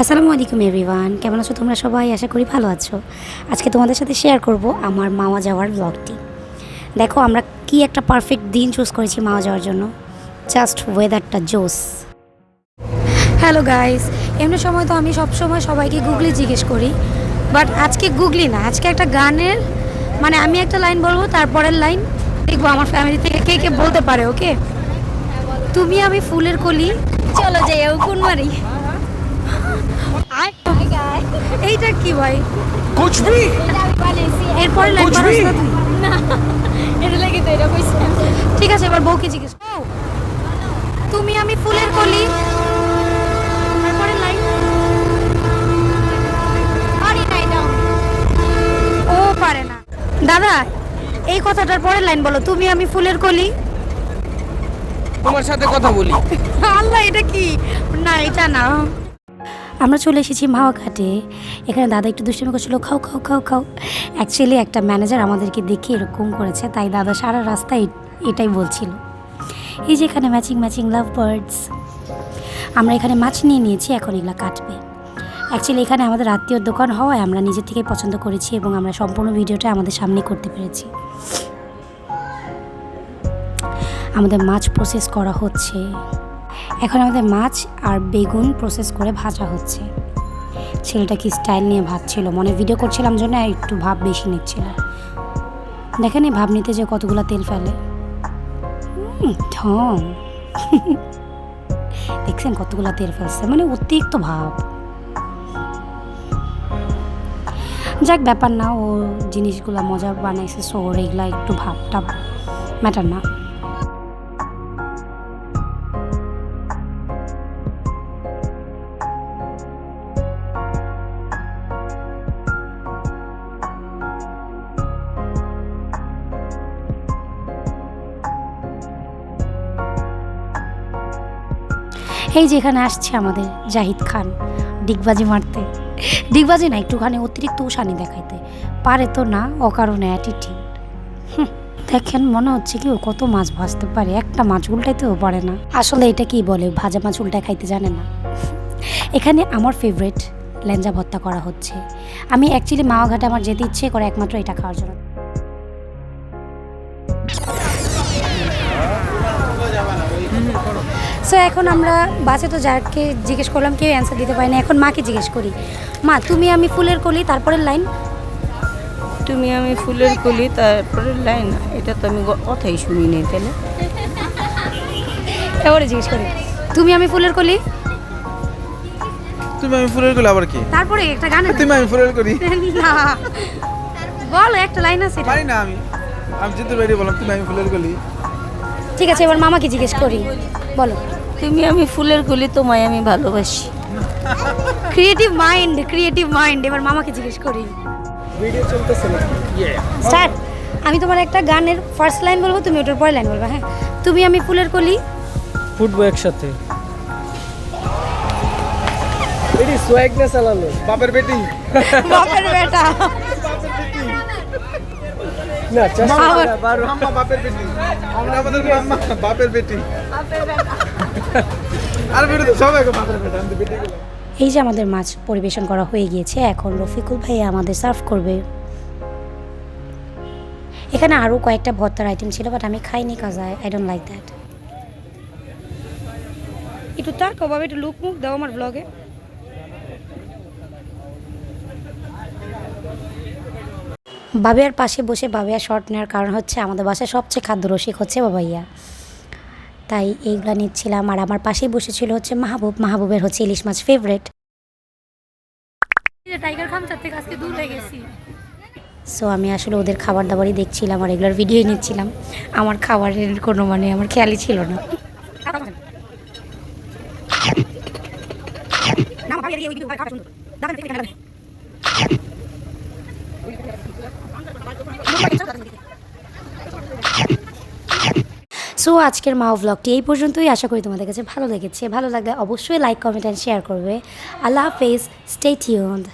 আসসালামু আলাইকুম এভরিওয়ান। কেমন আছো তোমরা সবাই? আশা করি ভালো আছো। আজকে তোমাদের সাথে শেয়ার করব আমার মাওয়া যাওয়ার ব্লগটি দেখো, আমরা কি একটা পারফেক্ট দিন চুজ করেছি মাওয়া যাওয়ার জন্য। জাস্ট ওয়েদারটা জোস হ্যালো গাইস এমনি সময় তো আমি সব সময় সবাইকে গুগলি জিজ্ঞেস করি। বাট আজকে গুগলি না, আজকে একটা গানের মানে আমি একটা লাইন বলব, তারপরের লাইন দেখব আমার ফ্যামিলি থেকে কে কে বলতে পারে ওকে তুমি আমি ফুলের কলি, চলো যাই কোন মারি এইটা কি ভাই? কুছ এরপরে লাইন এটা লাগি তো এটা ঠিক আছে এবার বউকে জিজ্ঞেস তুমি আমি ফুলের কলি? লাইন পারি নাই না ও পারে না। দাদা এই কথাটার পরের লাইন বলো তুমি আমি ফুলের কলি? তোমার সাথে কথা বলি। আল্লাহ এটা কি? না এটা না আমরা চলে এসেছি মাওয়া ঘাটে এখানে দাদা একটু দুষ্টুমি করছিল, খাও খাও খাও খাও। অ্যাকচুয়ালি একটা ম্যানেজার আমাদেরকে দেখে এরকম করেছে, তাই দাদা সারা রাস্তায় এটাই বলছিল। এই যে এখানে ম্যাচিং ম্যাচিং লাভ বার্ডস আমরা এখানে মাছ নিয়ে নিয়েছি, এখন এগুলো কাটবে। অ্যাকচুয়ালি এখানে আমাদের আত্মীয়র দোকান হওয়ায় আমরা নিজে থেকে পছন্দ করেছি এবং আমরা সম্পূর্ণ ভিডিওটা আমাদের সামনে করতে পেরেছি। আমাদের মাছ প্রসেস করা হচ্ছে। এখন আমাদের মাছ আর বেগুন প্রসেস করে ভাজা হচ্ছে। ছেলেটা কি স্টাইল নিয়ে ভাবছিল, মনে ভিডিও করছিলাম জন্য একটু ভাব বেশি নিচ্ছিল। দেখেন এই ভাব নিতে যে কতগুলো তেল ফেলে। ঢং দেখছেন কতগুলো তেল ফেলছে মানে অতিরিক্ত ভাব। যাক, ব্যাপার না, ও জিনিসগুলো মজা বানাইছে সো এগুলা একটু ভাবটা ম্যাটার না। এই যে এখানে আসছে আমাদের জাহিদ খান, ডিগবাজি মারতে। ডিগবাজি না, একটুখানি অতিরিক্ত উশানি দেখাইতে। পারে তো না, অকারণে অ্যাটিটিউড দেখেন, মনে হচ্ছে কি ও কত মাছ ভাজতে পারে। একটা মাছ উল্টাইতেও পারে না। আসলে এটা কি বলে, ভাজা মাছ উল্টায় খাইতে জানে না। এখানে আমার ফেভারিট ল্যাঞ্জা ভর্তা করা হচ্ছে। আমি অ্যাকচুয়ালি মাওয়াঘাটে আমার যেতে ইচ্ছে করে একমাত্র এটা খাওয়ার জন্য। সো এখন আমরা বাসে তো যাকে জিজ্ঞেস করলাম কেউ অ্যান্সার দিতে পারে না এখন মাকে জিজ্ঞেস করি মা তুমি আমি ফুলের কলি তারপরের লাইন তুমি আমি ফুলের কলি তারপরের লাইন এটা তো আমি কথাই শুনি নেই তাহলে। এবারে জিজ্ঞেস করি তুমি আমি ফুলের কলি? তুমি আমি ফুলের করি আবার কি? তারপরে একটা গান আছে। তুমি আমি ফুলের কলি। না। বলো একটা লাইন আছে এটা। পারি না আমি। আমি যেতে বেরিয়ে বললাম তুমি আমি ফুলের কলি? ঠিক আছে এবার মামাকে জিজ্ঞেস করি। বলো। তুমি আমি ফুলের কলি তোমায় আমি ভালোবাসি। ক্রিয়েটিভ মাইন্ড ক্রিয়েটিভ মাইন্ড এবার মামাকে জিজ্ঞেস করি। স্টার্ট আমি তোমার একটা গানের ফার্স্ট লাইন বলব তুমি ওটার পরে লাইন বলবে হ্যাঁ? তুমি আমি ফুলের কলি। ফুটবো একসাথে। এটি সোয়াগ না চালালো বাপের বেটি। বাপের বেটা। না মাম্মা বাপের বেটি। আমরা আমাদের মাম্মা বাপের বেটি। এই যে আমাদের মাছ পরিবেশন করা হয়ে গিয়েছে, এখন রফিকুল ভাই আমাদের সার্ভ করবে। এখানে আরও কয়েকটা ভর্তার আইটেম ছিল বাট আমি খাইনি কাজ আই ডোন্ট লাইক দ্যাট একটু তার কবাবে একটু লুক মুখ দাও আমার ব্লগে বাবিয়ার পাশে বসে বাবিয়া শর্ট নেওয়ার কারণ হচ্ছে আমাদের বাসায় সবচেয়ে খাদ্য রসিক হচ্ছে বাবাইয়া। তাই এইগুলো নিচ্ছিলাম আর আমার পাশেই বসেছিল হচ্ছে মাহবুব মাহবুবের হচ্ছে ইলিশ মাছ ফেভারেট টাইগার খামচার থেকে আজকে দূর হয়ে গেছি সো আমি আসলে ওদের খাবার দাবারই দেখছিলাম আর এগুলোর ভিডিও নিচ্ছিলাম আমার খাবারের কোনো মানে আমার খেয়ালই ছিল না সো আজকের মা ব্লগটি এই পর্যন্তই। আশা করি তোমাদের কাছে ভালো লেগেছে। ভালো লাগলে অবশ্যই লাইক কমেন্ট অ্যান্ড শেয়ার করবে। আল্লাহ হাফেজ। Stay tuned